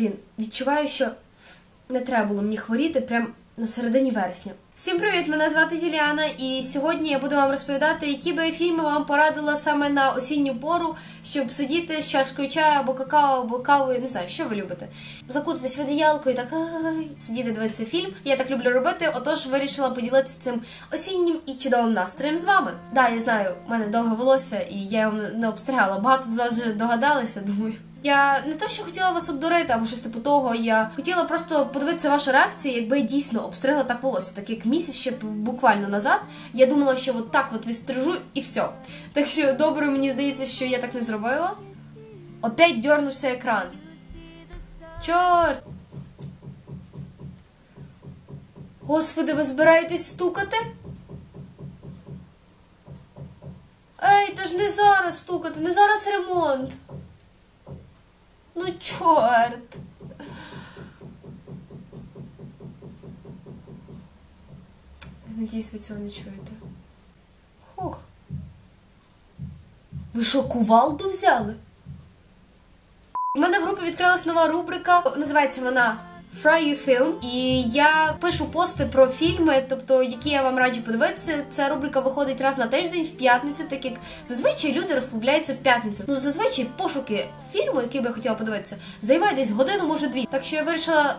Блін, відчуваю, що не треба було мені хворіти прямо на середині вересня. Всім привіт! Мене звати Юліана, і сьогодні я буду вам розповідати, які би фільми вам порадила саме на осінню пору, щоб сидіти з чашкою чаю або какао, або кавою, не знаю, що ви любите. Закутатись в одіялко і так сидіти дивитися фільм. Я так люблю робити, отож вирішила поділитися цим осіннім і чудовим настроєм з вами. Да, я знаю, в мене довге волосся, і я його не обстригала. Багато з вас вже догадалися, думаю. Я не те, що хотіла вас обдурити або щось типу того. Я хотіла просто подивитися вашу реакцію, якби я дійсно обстригла так волосся, так як місяць ще буквально назад. Я думала, що от так от відстрижу і все. Так що добре, мені здається, що я так не зробила. Опять дернувся екран. Чорт! Господи, ви збираєтесь стукати? Ей, та ж не зараз стукати, не зараз ремонт. Ну, чорт. Надіюсь, ви цього не чуєте. Хух. Ви що, кувалду взяли? У мене в групі відкрилась нова рубрика. Називається вона You Film. І я пишу пости про фільми, тобто які я вам раджу подивитися. Ця рубрика виходить раз на тиждень в п'ятницю, так як зазвичай люди розслабляються в п'ятницю. Ну зазвичай пошуки фільму, який би я хотіла подивитися, займає десь годину, може дві. Так що я вирішила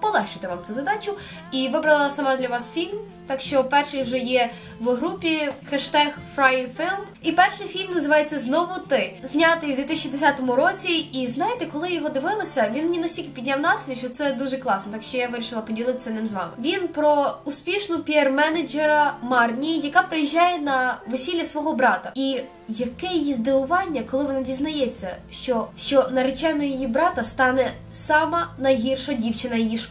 полегшити вам цю задачу і вибрала сама для вас фільм. Так що перший вже є в групі хештег FryFilm. І перший фільм називається Знову ти. Знятий у 2010 році. І знаєте, коли його дивилася, він мені настільки підняв настрій, що це дуже класно. Так що я вирішила поділитися ним з вами. Він про успішну піар-менеджера Марні, яка приїжджає на весілля свого брата. І яке її здивування, коли вона дізнається, що, що нареченою її брата стане сама найгірша дівчина її школи.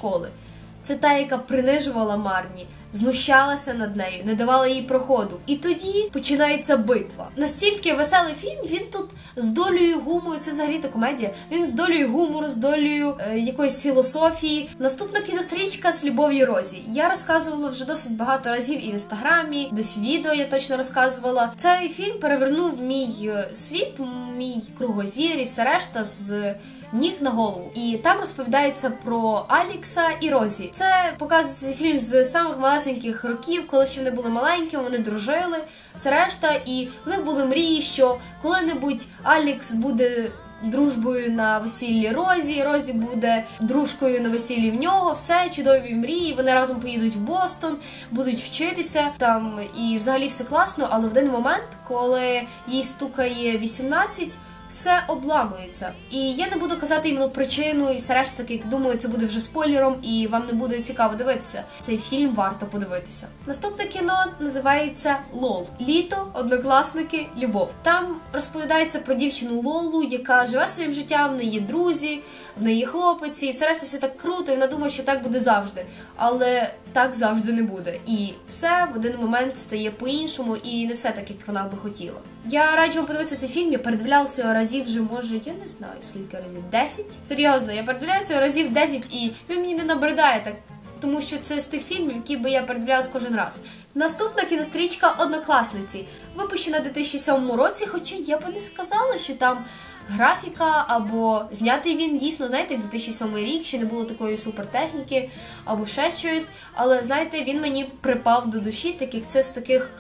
Це та, яка принижувала Марні, знущалася над нею, не давала їй проходу. І тоді починається битва. Настільки веселий фільм, він тут з долею гумору, це взагалі-то комедія. Він з долею гумору, з долею е, якоїсь філософії. Наступна кінострічка з любов'ю Розі. Я розказувала вже досить багато разів і в інстаграмі, десь в відео я точно розказувала. Цей фільм перевернув мій е, світ, мій кругозір і все решта з ніг на голову. І там розповідається про Алікса і Розі. Це показується фільм з самих малесеньких років, коли ще вони були маленькими, вони дружили, все решта, і в них були мрії, що коли-небудь Алікс буде. Дружбою на весіллі Розі, Розі буде дружкою на весіллі в нього. Все чудові мрії. Вони разом поїдуть в Бостон, будуть вчитися там і взагалі все класно. Але в один момент, коли їй стукає 18, все обламується. І я не буду казати іменно причину, і все решта таки думаю, це буде вже спойлером, і вам не буде цікаво дивитися. Цей фільм варто подивитися. Наступне кіно називається Лол. Літо, однокласники, любов. Там розповідається про дівчину Лолу, яка живе своїм життям, в неї друзі, в неї є хлопеці, і все решта все так круто, і вона думає, що так буде завжди. Але так завжди не буде. І все в один момент стає по-іншому, і не все так, як вона би хотіла. Я раджу вам подивитися цей фільм, я передивлялася його разів вже, може, я не знаю скільки разів. 10? Серйозно, я передивляюся його разів 10 і він мені не набридає так. Тому що це з тих фільмів, які би я передивлялась кожен раз. Наступна кінострічка Однокласниці, випущена у 2007 році, хоча я би не сказала, що там графіка або знятий він дійсно, знаєте, 2007 рік, ще не було такої супертехніки, або ще щось. Але знаєте, він мені припав до душі, таких це з таких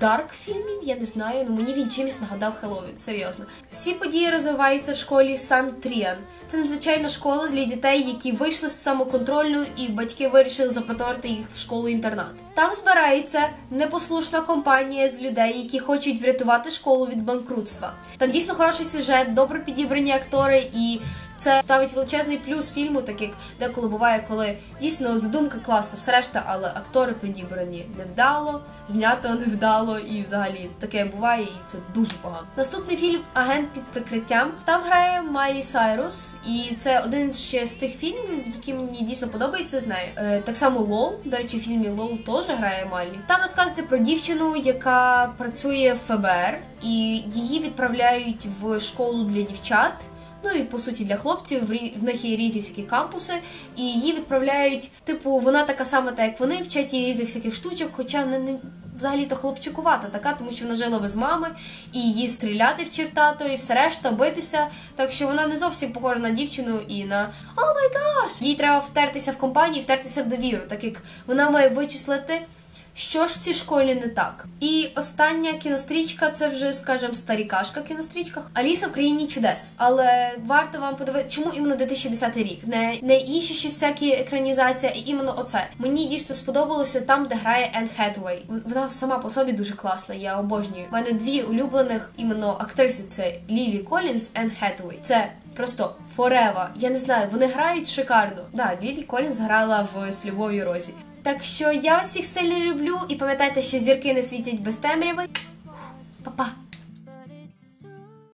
дарк фільмів, я не знаю, ну мені він чимось нагадав Хеллоуін, серйозно. Всі події розвиваються в школі Сан Тріан. Це надзвичайна школа для дітей, які вийшли з самоконтрольну, і батьки вирішили запроторити їх в школу-інтернат. Там збирається непослушна компанія з людей, які хочуть врятувати школу від банкрутства. Там дійсно хороший сюжет, добре підібрані актори і. Це ставить величезний плюс фільму, так як деколи буває, коли дійсно задумка класна, все решта, але актори підібрані невдало, знято невдало, і взагалі таке буває, і це дуже погано. Наступний фільм Агент під прикриттям. Там грає Майлі Сайрус, і це один ще з тих фільмів, які мені дійсно подобається з нею. Е, так само Лол. До речі, в фільмі Лол теж грає Майлі. Там розказується про дівчину, яка працює в ФБР, і її відправляють в школу для дівчат. Ну і по суті для хлопців в них є різні всякі кампуси, і її відправляють, типу, вона така сама, так як вони вчать її різних всяких штучок, хоча не, не взагалі-то хлопчикувата така, тому що вона жила без мами, і її стріляти вчив тато, і все решта битися. Так що вона не зовсім похожа на дівчину і на О май гаш! Їй треба втертися в компанії, втертися в довіру, так як вона має вичислити. Що ж в цій школі не так? І остання кінострічка це вже, скажімо, старікашка кінострічка. Аліса в країні чудес. Але варто вам подивитися, чому іменно 2010 рік, не не інші ще всякі екранізації, а іменно оце. Мені дійсно сподобалося там, де грає Енн Хетуей. Вона сама по собі дуже класна. Я обожнюю. У мене дві улюблених іменно актриси: це Лілі Колінс, Енн Хетуей. Це Просто форева. Я не знаю, вони грають шикарно. Да, Лілі Колінс грала в «З любов'ю Розі. Так що я вас всіх сильно люблю і пам'ятайте, що зірки не світять без темряви. Па-па!